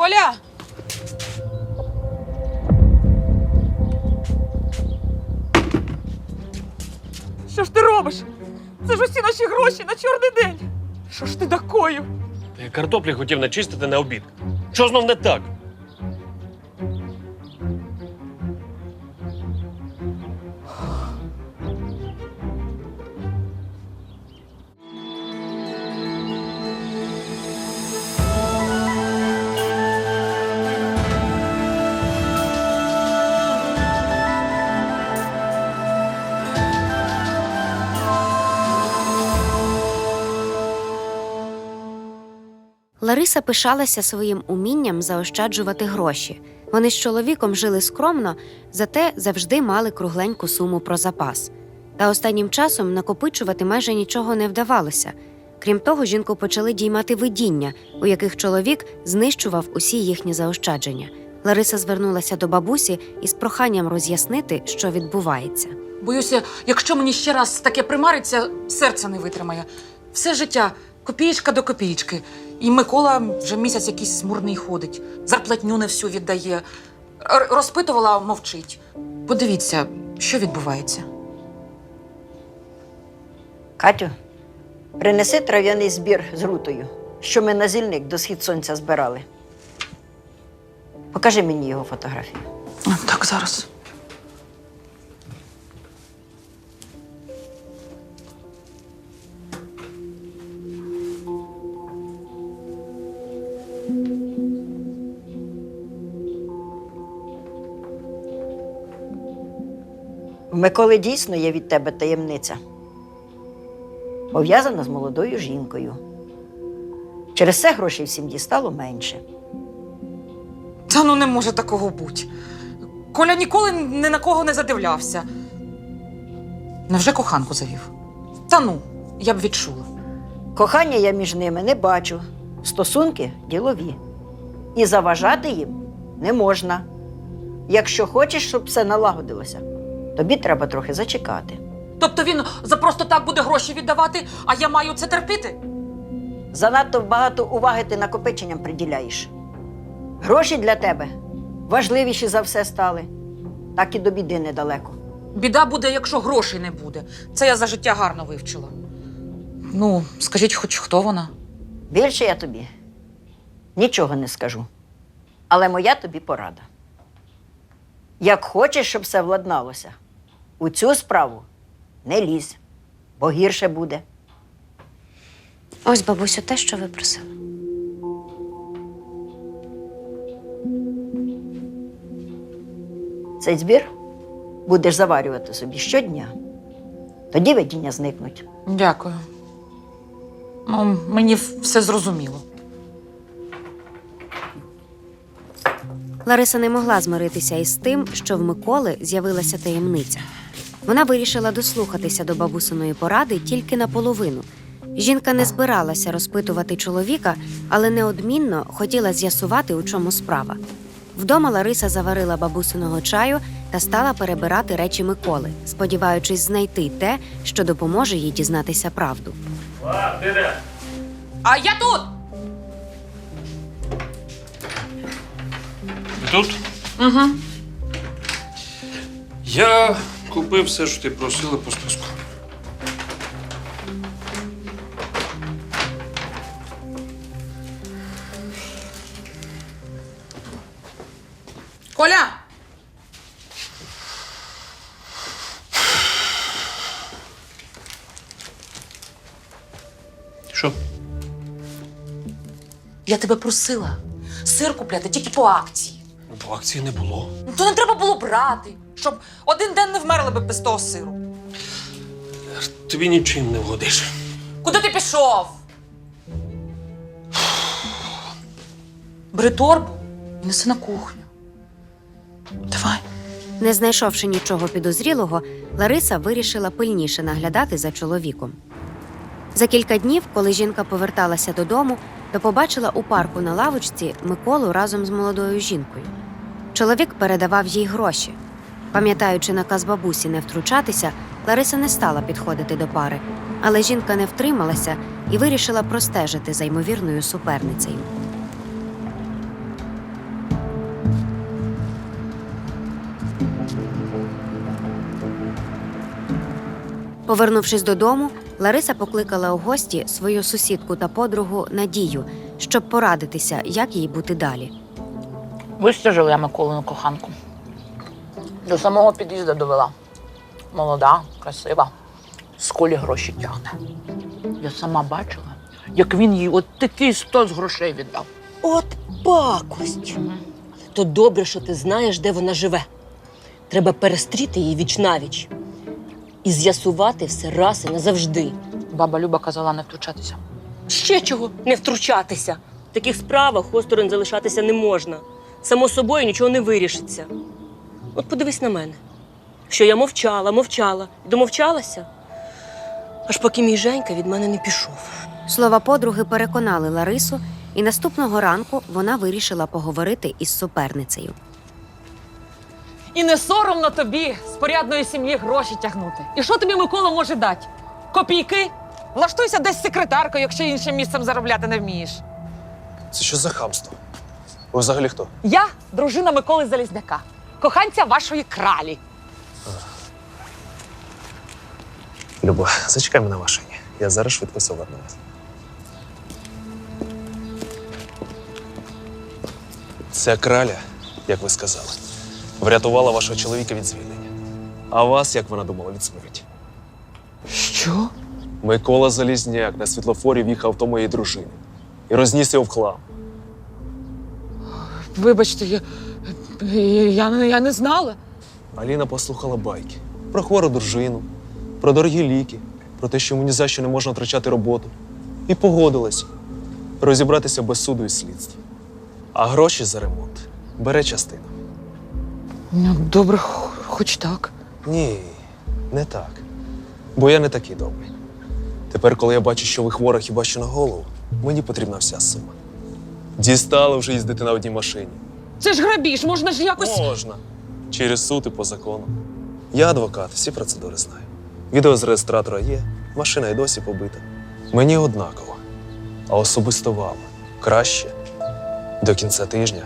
Коля! Що ж ти робиш? Це ж усі наші гроші на чорний день. Що ж ти такою? Я картоплі хотів начистити на обід. Що знов не так? Лариса пишалася своїм умінням заощаджувати гроші. Вони з чоловіком жили скромно, зате завжди мали кругленьку суму про запас. Та останнім часом накопичувати майже нічого не вдавалося. Крім того, жінку почали діймати видіння, у яких чоловік знищував усі їхні заощадження. Лариса звернулася до бабусі із проханням роз'яснити, що відбувається. Боюся, якщо мені ще раз таке примариться, серце не витримає. Все життя копієчка до копієчки. І Микола вже місяць якийсь смурний ходить, зарплатню не всю віддає. Р- Розпитувала, мовчить. Подивіться, що відбувається. Катю, принеси трав'яний збір з рутою, що ми на зільник до схід сонця збирали. Покажи мені його фотографію. Так, зараз. Миколи дійсно є від тебе таємниця. Пов'язана з молодою жінкою. Через це грошей в сім'ї стало менше. Та ну не може такого бути. Коля ніколи ні на кого не задивлявся. Невже коханку завів? Та ну, я б відчула. Кохання я між ними не бачу. Стосунки ділові. І заважати їм не можна. Якщо хочеш, щоб все налагодилося, тобі треба трохи зачекати. Тобто він за просто так буде гроші віддавати, а я маю це терпіти? Занадто багато уваги ти накопиченням приділяєш. Гроші для тебе важливіші за все стали, так і до біди недалеко. Біда буде, якщо грошей не буде. Це я за життя гарно вивчила. Ну, скажіть, хоч хто вона? Більше я тобі нічого не скажу. Але моя тобі порада. Як хочеш, щоб все владналося, у цю справу не лізь, бо гірше буде. Ось, бабусю, те, що ви просили. Цей збір будеш заварювати собі щодня. Тоді видіння зникнуть. Дякую. Ну, мені все зрозуміло. Лариса не могла змиритися із тим, що в Миколи з'явилася таємниця. Вона вирішила дослухатися до бабусиної поради тільки наполовину. Жінка не збиралася розпитувати чоловіка, але неодмінно хотіла з'ясувати, у чому справа. Вдома Лариса заварила бабусиного чаю та стала перебирати речі Миколи, сподіваючись знайти те, що допоможе їй дізнатися правду. А я тут! Тут? Угу. Я купив все, що ти просила по списку. Коля! Що? Я тебе просила сир купляти тільки по акції. Бо акції не було. Ну, То не треба було брати, щоб один день не вмерли би без того сиру. Тобі нічим не вгодиш. Куди ти пішов? Бери торбу і неси на кухню. Давай. Не знайшовши нічого підозрілого, Лариса вирішила пильніше наглядати за чоловіком. За кілька днів, коли жінка поверталася додому, то побачила у парку на лавочці Миколу разом з молодою жінкою. Чоловік передавав їй гроші. Пам'ятаючи наказ бабусі не втручатися, Лариса не стала підходити до пари, але жінка не втрималася і вирішила простежити за ймовірною суперницею. Повернувшись додому, Лариса покликала у гості свою сусідку та подругу Надію, щоб порадитися, як їй бути далі. Вистежила я Миколину коханку. До самого під'їзду довела. Молода, красива, з колі гроші тягне. Я сама бачила, як він їй от такий стос грошей віддав. От пакость. То добре, що ти знаєш, де вона живе. Треба перестріти її віч навіч і з'ясувати все раз і назавжди. Баба Люба казала не втручатися. Ще чого не втручатися. В таких справах осторонь залишатися не можна. Само собою нічого не вирішиться. От подивись на мене, що я мовчала, мовчала і домовчалася, аж поки мій Женька від мене не пішов. Слова подруги переконали Ларису, і наступного ранку вона вирішила поговорити із суперницею. І не соромно тобі з порядної сім'ї гроші тягнути. І що тобі Микола може дати? Копійки? Влаштуйся десь секретаркою, якщо іншим місцем заробляти не вмієш. Це що за хамство? Ви взагалі хто? Я дружина Миколи Залізняка, коханця вашої кралі. Люба, зачекай мене в машині. Я зараз швидко все владнаю. Ця краля, як ви сказали, врятувала вашого чоловіка від звільнення. А вас, як вона думала, від смерті. Що? Микола Залізняк на світлофорі в'їхав авто моєї дружини і розніс його в хлам. Вибачте, я, я, не- я не знала. Аліна послухала байки про хвору дружину, про дорогі ліки, про те, що йому ні за що не можна втрачати роботу. І погодилась розібратися без суду і слідства. А гроші за ремонт бере частина. Ну, добре, хоч так. Ні, не так. Бо я не такий добрий. Тепер, коли я бачу, що ви хвора хіба що на голову, мені потрібна вся сума. Дістали вже їздити на одній машині. Це ж грабіж, можна ж якось. Можна. Через суд і по закону. Я адвокат, всі процедури знаю. Відео з реєстратора є, машина й досі побита. Мені однаково. А особисто вам краще до кінця тижня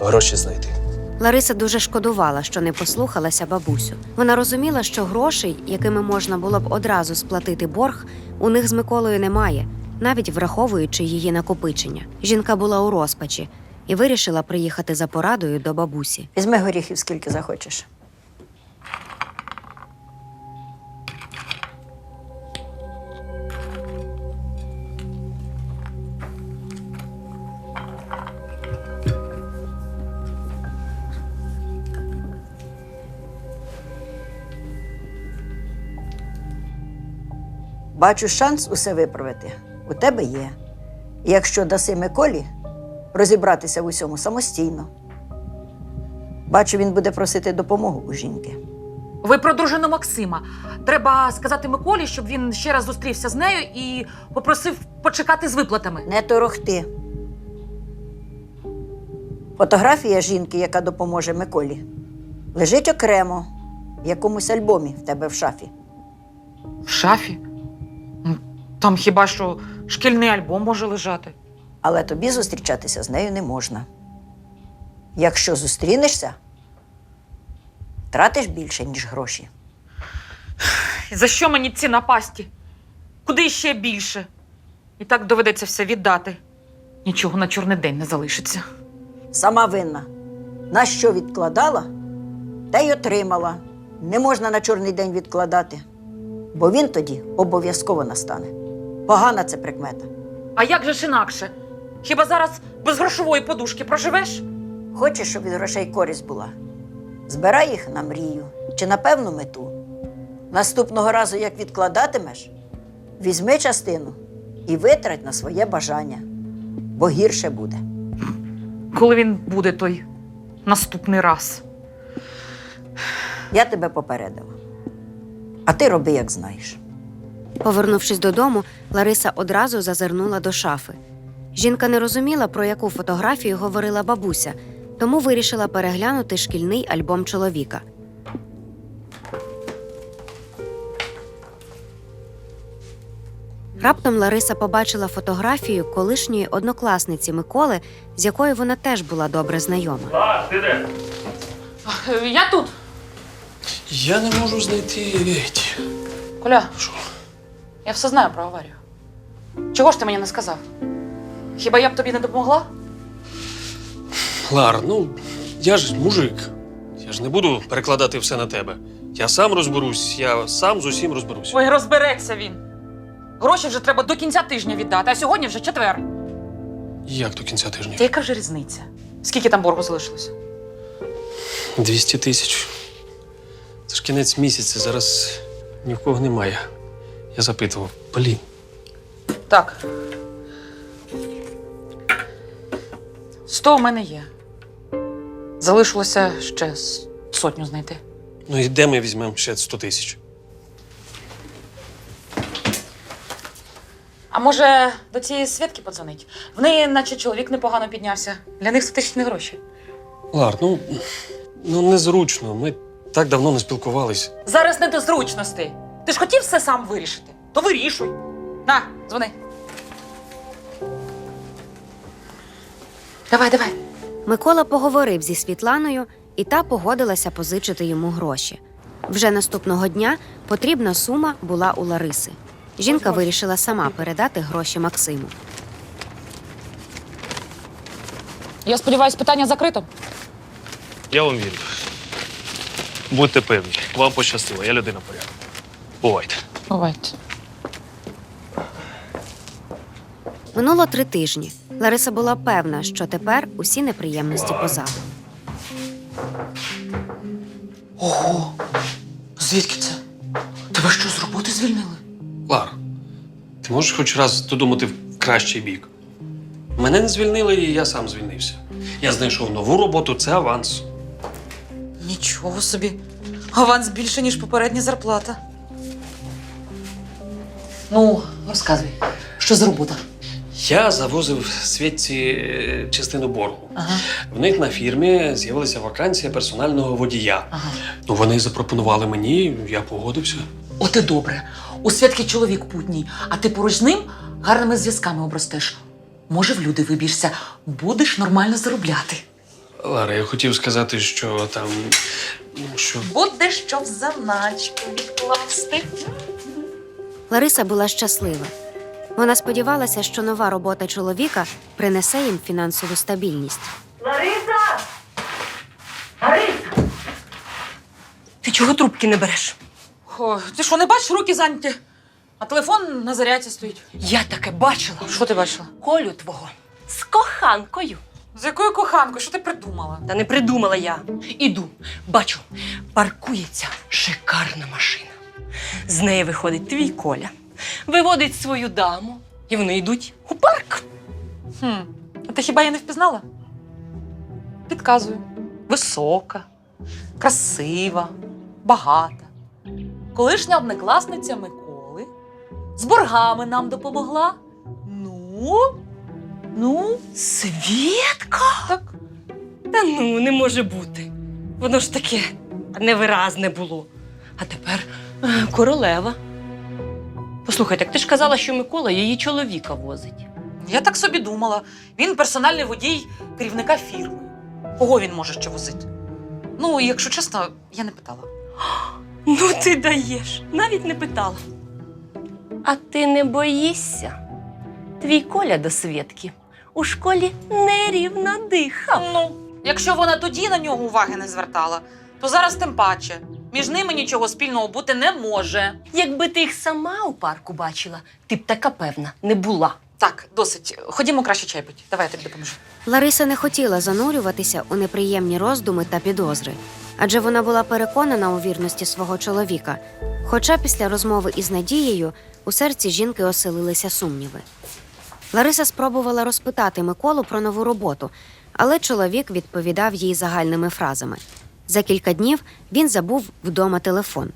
гроші знайти. Лариса дуже шкодувала, що не послухалася бабусю. Вона розуміла, що грошей, якими можна було б одразу сплатити борг, у них з Миколою немає, навіть враховуючи її накопичення. Жінка була у розпачі і вирішила приїхати за порадою до бабусі. Візьми горіхів скільки захочеш. Бачу шанс усе виправити. У тебе є. І якщо даси Миколі розібратися в усьому самостійно. Бачу, він буде просити допомогу у жінки. Ви про дружину Максима. Треба сказати Миколі, щоб він ще раз зустрівся з нею і попросив почекати з виплатами. Не торохти. Фотографія жінки, яка допоможе Миколі, лежить окремо в якомусь альбомі в тебе в шафі. В шафі? Там хіба що шкільний альбом може лежати. Але тобі зустрічатися з нею не можна. Якщо зустрінешся, тратиш більше, ніж гроші. За що мені ці напасті? Куди ще більше? І так доведеться все віддати. Нічого на чорний день не залишиться. Сама винна. На що відкладала, та й отримала. Не можна на чорний день відкладати, бо він тоді обов'язково настане. Погана це прикмета. А як же ж інакше? Хіба зараз без грошової подушки проживеш? Хочеш, щоб від грошей користь була? Збирай їх на мрію чи на певну мету. Наступного разу, як відкладатимеш, візьми частину і витрать на своє бажання, бо гірше буде. Коли він буде той наступний раз. Я тебе попередила. А ти роби, як знаєш. Повернувшись додому, Лариса одразу зазирнула до шафи. Жінка не розуміла, про яку фотографію говорила бабуся, тому вирішила переглянути шкільний альбом чоловіка. Раптом Лариса побачила фотографію колишньої однокласниці Миколи, з якою вона теж була добре знайома. А, ти де? Я тут. Я не можу знайти. Коля, Що? Я все знаю про аварію. Чого ж ти мені не сказав? Хіба я б тобі не допомогла? Лар, ну я ж мужик. Я ж не буду перекладати все на тебе. Я сам розберусь, я сам з усім розберусь. Ой, розбереться він. Гроші вже треба до кінця тижня віддати, а сьогодні вже четвер. Як до кінця тижня? Та яка вже різниця? Скільки там боргу залишилося? 200 тисяч. Це ж кінець місяця, зараз ні в кого немає. Я запитував, Полін, Так. Сто у мене є. Залишилося ще с- сотню знайти. ну і де ми візьмемо ще 100 тисяч? А може, до цієї Святки подзвонить? В неї, наче чоловік непогано піднявся. Для них 100 тисяч не гроші. Лар, ну, ну незручно. Ми так давно не спілкувались. Зараз не до зручностей. Ти ж хотів все сам вирішити? То вирішуй. На, дзвони. Давай, давай. Микола поговорив зі Світланою, і та погодилася позичити йому гроші. Вже наступного дня потрібна сума була у Лариси. Жінка вирішила сама передати гроші Максиму. Я сподіваюся, питання закрито. Я вам вірю. Будьте певні, вам пощастило, я людина порядку. Бувайте. Бувайте. Минуло три тижні. Лариса була певна, що тепер усі неприємності позаду. Ого! Звідки це? Тебе що з роботи звільнили? Лар, ти можеш хоч раз додумати в кращий бік? Мене не звільнили, і я сам звільнився. Я знайшов нову роботу, це аванс. Нічого собі. Аванс більше, ніж попередня зарплата. Ну, розказуй, що за робота? Я завозив свідці е, частину боргу. Ага, В них на фірмі з'явилася вакансія персонального водія. ага. Ну, вони запропонували мені, я погодився. От і добре. У святки чоловік путній, а ти поруч з ним гарними зв'язками обростеш. Може, в люди вибіжся, будеш нормально заробляти. Лара, я хотів сказати, що там. Ну, що. Буде що в заначку відкласти. Лариса була щаслива. Вона сподівалася, що нова робота чоловіка принесе їм фінансову стабільність. Лариса! Лариса! Ти чого трубки не береш? О, ти що, не бачиш, руки зайняті? А телефон на зарядці стоїть. Я таке бачила. Що ти бачила? Колю твого з коханкою. З якою коханкою? Що ти придумала? Та не придумала я. Іду, бачу, паркується шикарна машина. З неї виходить твій Коля, виводить свою даму, і вони йдуть у парк. Хм. А ти хіба я не впізнала? Підказую. Висока, красива, багата. Колишня однокласниця Миколи. З боргами нам допомогла. Ну, ну, Свєтка? так. Та ну, не може бути. Воно ж таке невиразне було. А тепер королева. Послухай, так ти ж казала, що Микола її чоловіка возить. Я так собі думала. Він персональний водій керівника фірми. Кого він може ще возити? Ну, якщо чесно, я не питала. Ну, ти даєш, навіть не питала. А ти не боїшся? Твій Коля до Свєтки у школі нерівно дихав. Ну, якщо вона тоді на нього уваги не звертала, то зараз тим паче. Між ними нічого спільного бути не може. Якби ти їх сама у парку бачила, ти б така певна не була. Так, досить. Ходімо краще чай пить. Давай я тобі допоможу. Лариса не хотіла занурюватися у неприємні роздуми та підозри, адже вона була переконана у вірності свого чоловіка. Хоча після розмови із Надією у серці жінки оселилися сумніви. Лариса спробувала розпитати Миколу про нову роботу, але чоловік відповідав їй загальними фразами. За кілька днів він забув вдома телефон.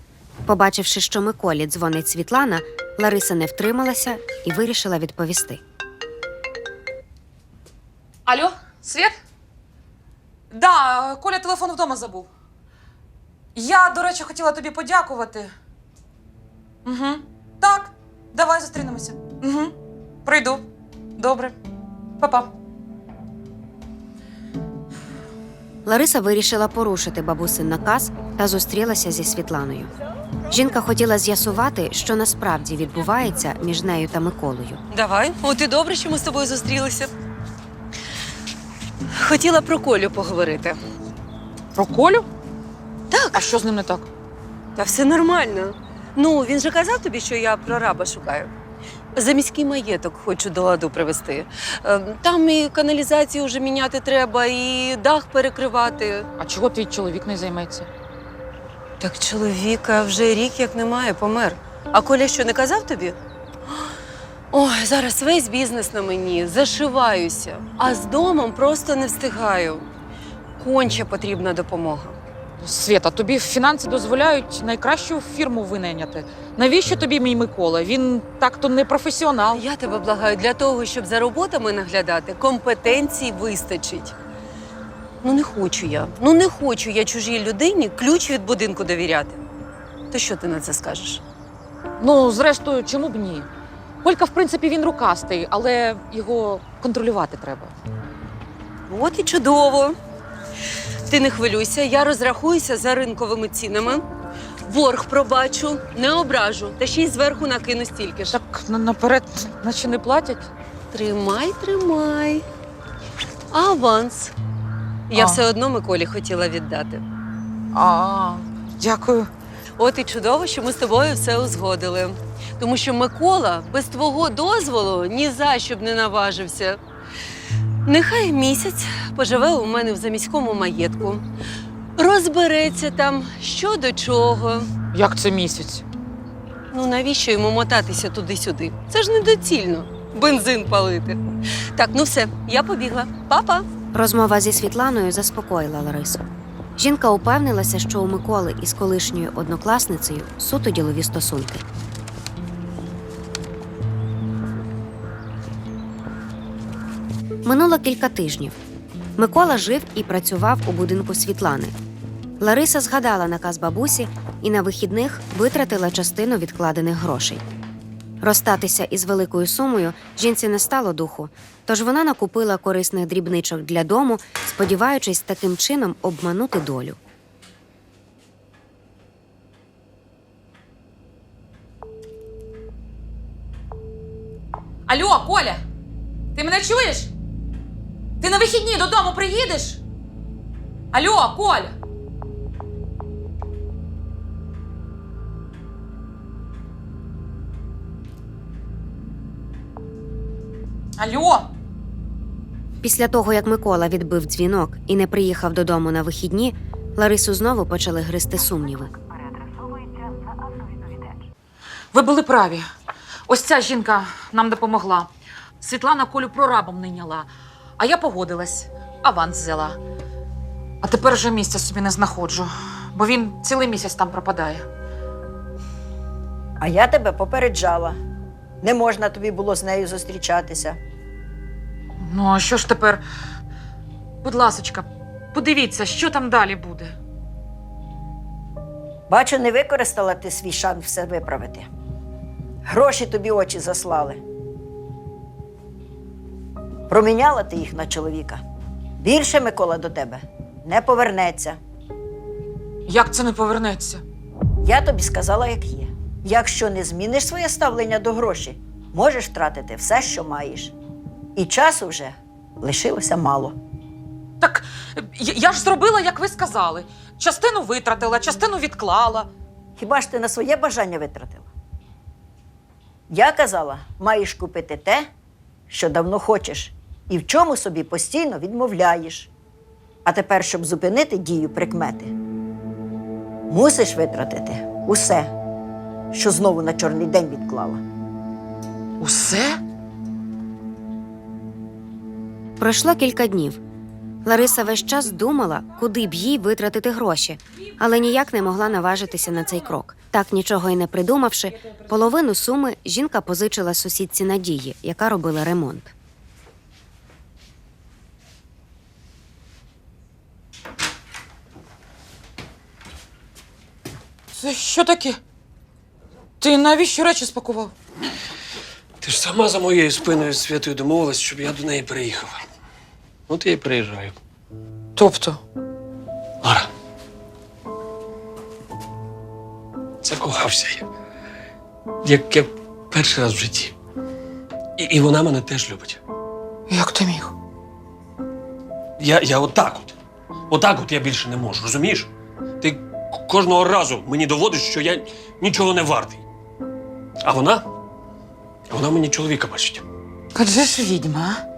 Побачивши, що Миколі дзвонить Світлана, Лариса не втрималася і вирішила відповісти. Алло, Світ? Да, Коля телефон вдома забув. Я, до речі, хотіла тобі подякувати. Угу. Так, давай зустрінемося. Угу. Прийду. Добре. Па-па. Лариса вирішила порушити бабусин наказ та зустрілася зі Світланою. Жінка хотіла з'ясувати, що насправді відбувається між нею та Миколою. Давай, от і добре, що ми з тобою зустрілися. Хотіла про Колю поговорити. Про Колю? Так. А що з ним не так? Та все нормально. Ну, він же казав тобі, що я прораба шукаю. За міський маєток хочу до ладу привезти. Ем, Там і каналізацію вже міняти треба, і дах перекривати. А чого твій чоловік не займеться? Так чоловіка вже рік як немає, помер. А Коля що не казав тобі? Ой, зараз весь бізнес на мені, зашиваюся, а з домом просто не встигаю. Конче потрібна допомога. Свята, тобі фінанси дозволяють найкращу фірму винайняти. Навіщо тобі мій Микола? Він так-то не професіонал. Я тебе благаю, для того, щоб за роботами наглядати, компетенцій вистачить. Ну, не хочу я. Ну, не хочу я чужій людині ключ від будинку довіряти. То що ти на це скажеш? Ну, зрештою, чому б ні? Колька, в принципі, він рукастий, але його контролювати треба. От і чудово. Ти не хвилюйся, я розрахуюся за ринковими цінами. Борг пробачу, не ображу, та ще й зверху накину стільки ж. Так на- наперед, наче не платять. Тримай, тримай. Аванс. Я А. все одно Миколі хотіла віддати. А, дякую. От і чудово, що ми з тобою все узгодили. Тому що Микола без твого дозволу ні за що б не наважився. Нехай місяць поживе у мене в заміському маєтку. Розбереться там, що до чого. Як це місяць? Ну навіщо йому мотатися туди-сюди? Це ж недоцільно. Бензин палити. Так, ну все, я побігла. Па-па. Розмова зі Світланою заспокоїла Ларису. Жінка упевнилася, що у Миколи із колишньою однокласницею суто ділові стосунки. Минуло кілька тижнів. Микола жив і працював у будинку Світлани. Лариса згадала наказ бабусі і на вихідних витратила частину відкладених грошей. Розстатися із великою сумою жінці не стало духу, тож вона накупила корисних дрібничок для дому, сподіваючись таким чином обманути долю. Алло, Коля! Ти мене чуєш? Ти на вихідні додому приїдеш? Алло, Коля! Алло! Після того, як Микола відбив дзвінок і не приїхав додому на вихідні, Ларису знову почали гризти сумніви. Ви були праві. Ось ця жінка нам допомогла. Світлана Колю прорабом найняла, а я погодилась, аванс взяла. А тепер вже місця собі не знаходжу, бо він цілий місяць там пропадає. А я тебе попереджала. Не можна тобі було з нею зустрічатися. Ну, а що ж тепер? Будь ласочка, подивіться, що там далі буде. Бачу, не використала ти свій шанс все виправити. Гроші тобі очі заслали. Проміняла ти їх на чоловіка. Більше Микола до тебе не повернеться. Як це не повернеться? Я тобі сказала, як є. Якщо не зміниш своє ставлення до грошей, можеш втратити все, що маєш. І часу вже лишилося мало. Так я я ж зробила, як ви сказали. Частину витратила, частину відклала. Хіба ж ти на своє бажання витратила? Я казала, маєш купити те, що давно хочеш, і в чому собі постійно відмовляєш. А тепер, щоб зупинити дію прикмети, мусиш витратити усе, що знову на чорний день відклала. Усе? Пройшло кілька днів. Лариса весь час думала, куди б їй витратити гроші, але ніяк не могла наважитися на цей крок. Так нічого й не придумавши, половину суми жінка позичила сусідці Надії, яка робила ремонт. Це що таке? Ти навіщо речі спакував? Ти ж сама за моєю спиною з Святою домовилась, щоб я до неї приїхав. От я й приїжджаю. Тобто, Лара. Закохався я. Як, як перший раз в житті. І, і вона мене теж любить. Як ти міг? Я, я отак от. Отак от я більше не можу, розумієш? Ти кожного разу мені доводиш, що я нічого не вартий. А вона? Вона мені чоловіка бачить. Адже ж відьма, а?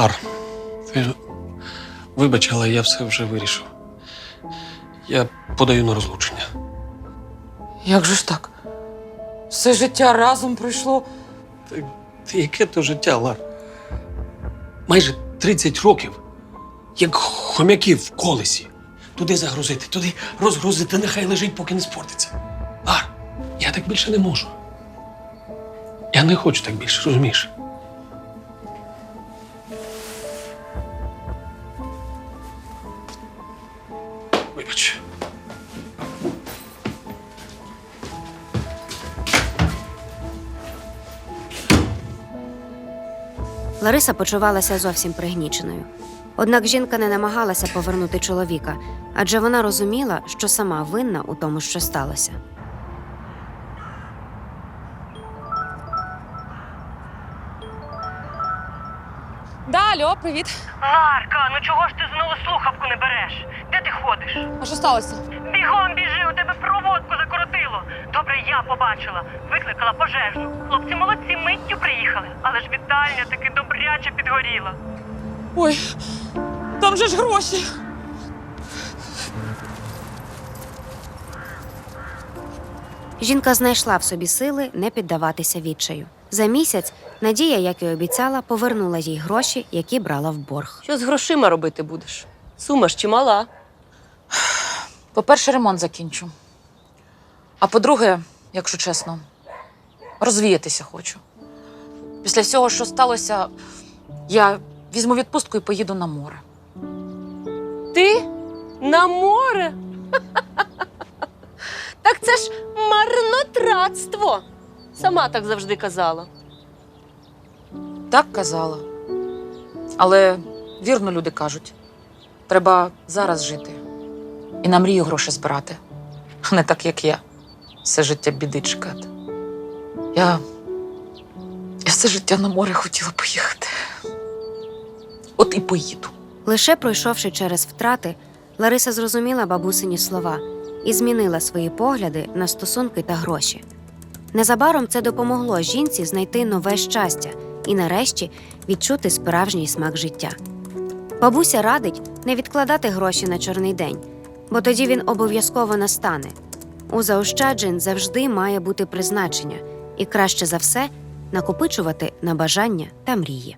Лар, ти вибач, але я все вже вирішив. Я подаю на розлучення. Як же ж так? Все життя разом пройшло. Ти, ти яке то життя, Лар? Майже 30 років, як хом'яків в колесі. Туди загрузити, туди розгрузити, нехай лежить, поки не спортиться. Лар, я так більше не можу. Я не хочу так більше, розумієш? Вибач. Лариса почувалася зовсім пригніченою. Однак жінка не намагалася повернути чоловіка, адже вона розуміла, що сама винна у тому, що сталося. Да, алло, привіт. Ларка, ну чого ж ти знову слухавку не береш? Де ти ходиш? А що сталося? Бігом біжи, у тебе проводку закоротило. Добре, я побачила. Викликала пожежну. Хлопці молодці миттю приїхали, але ж вітальня таки добряче підгоріла. Ой, там же ж гроші. Жінка знайшла в собі сили не піддаватися відчаю. За місяць Надія, як і обіцяла, повернула їй гроші, які брала в борг. Що з грошима робити будеш? Сума ж чимала. По-перше, ремонт закінчу. А по-друге, якщо чесно, розвіятися хочу. Після всього, що сталося, я візьму відпустку і поїду на море. Ти на море? Так це ж марнотратство. Сама так завжди казала. Так казала. Але вірно люди кажуть: треба зараз жити і на мрію гроші збирати, а не так, як я. Все життя біди чекати. Я, я все життя на море хотіла поїхати. От і поїду. Лише пройшовши через втрати, Лариса зрозуміла бабусині слова і змінила свої погляди на стосунки та гроші. Незабаром це допомогло жінці знайти нове щастя і, нарешті, відчути справжній смак життя. Бабуся радить не відкладати гроші на чорний день, бо тоді він обов'язково настане. У заощаджень завжди має бути призначення, і краще за все накопичувати на бажання та мрії.